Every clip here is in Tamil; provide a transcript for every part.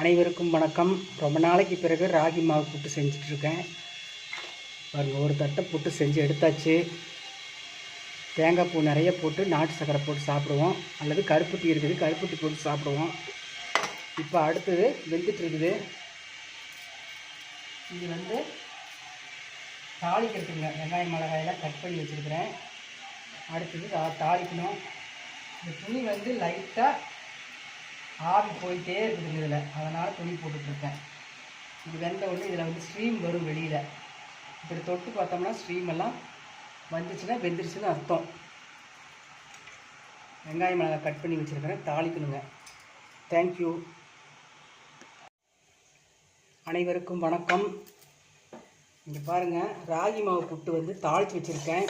அனைவருக்கும் வணக்கம். ரொம்ப நாளைக்கு பிறகு ராகி மாவு புட்டு செஞ்சிட்ருக்கேன். பாருங்க ஒரு தட்டை புட்டு செஞ்சு எடுத்தாச்சு. தேங்காய் பூ நிறைய போட்டு நாட்டு சக்கரை போட்டு சாப்பிடுவோம். அல்லது கருப்பட்டி இருக்குது கருப்பட்டி போட்டு சாப்பிடுவோம். இப்போ அடுத்தது வெந்துட்டு இருக்குது இது வந்து தாளிக்கிறதுங்க வெங்காயம் மிளகாயெல்லாம் கட் பண்ணி வச்சுருக்கிறேன். அடுத்தது தாளிக்கணும். இந்த துணி வந்து லைட்டாக ஆவி போயிட்டே இருக்குது இதில். அதனால் துணி போட்டுட்ருக்கேன். இது வெந்த உடனே இதில் வந்து ஸ்ட்ரீம் வரும் வெளியில். இப்படி தொட்டு பார்த்தோம்னா ஸ்ட்ரீம் எல்லாம் வந்துச்சுன்னா வெந்துருச்சுன்னு அர்த்தம். வெங்காயம் மிளகாய் கட் பண்ணி வச்சுருக்கிறேன். தாளிக்கணுங்க. தேங்க்யூ அனைவருக்கும் வணக்கம். இங்கே பாருங்கள் ராகி மாவு புட்டு வந்து தாளித்து வச்சுருக்கேன்.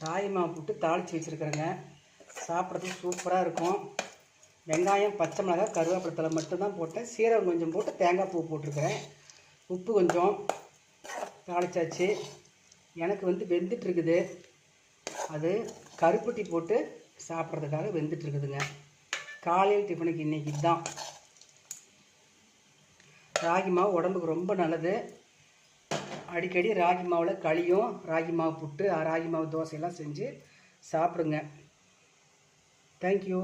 ராகி மாவு போட்டு தாளித்து வச்சுருக்குறேங்க. சாப்பிட்றதுக்கு சூப்பராக இருக்கும். வெங்காயம் பச்சை மிளகாய் கருவேப்பிலை மட்டும்தான் போட்டேன். சீரகம் கொஞ்சம் போட்டு தேங்காய் பூ போட்டிருக்கிறேன். உப்பு கொஞ்சம் தாளிச்சாச்சு. எனக்கு வந்து வெந்துட்டுருக்குது. அது கருப்பட்டி போட்டு சாப்பிட்றதுக்காக வெந்துட்டுருக்குதுங்க. காலையில் டிஃபனுக்கு இன்றைக்கி இதுதான். ராகி மாவு உடம்புக்கு ரொம்ப நல்லது. அடிக்கடி ராகி மாவில் களியும் ராகி மாவு புட்டு ராகி மாவு தோசையெல்லாம் செஞ்சு சாப்பிடுங்க. தேங்க்யூ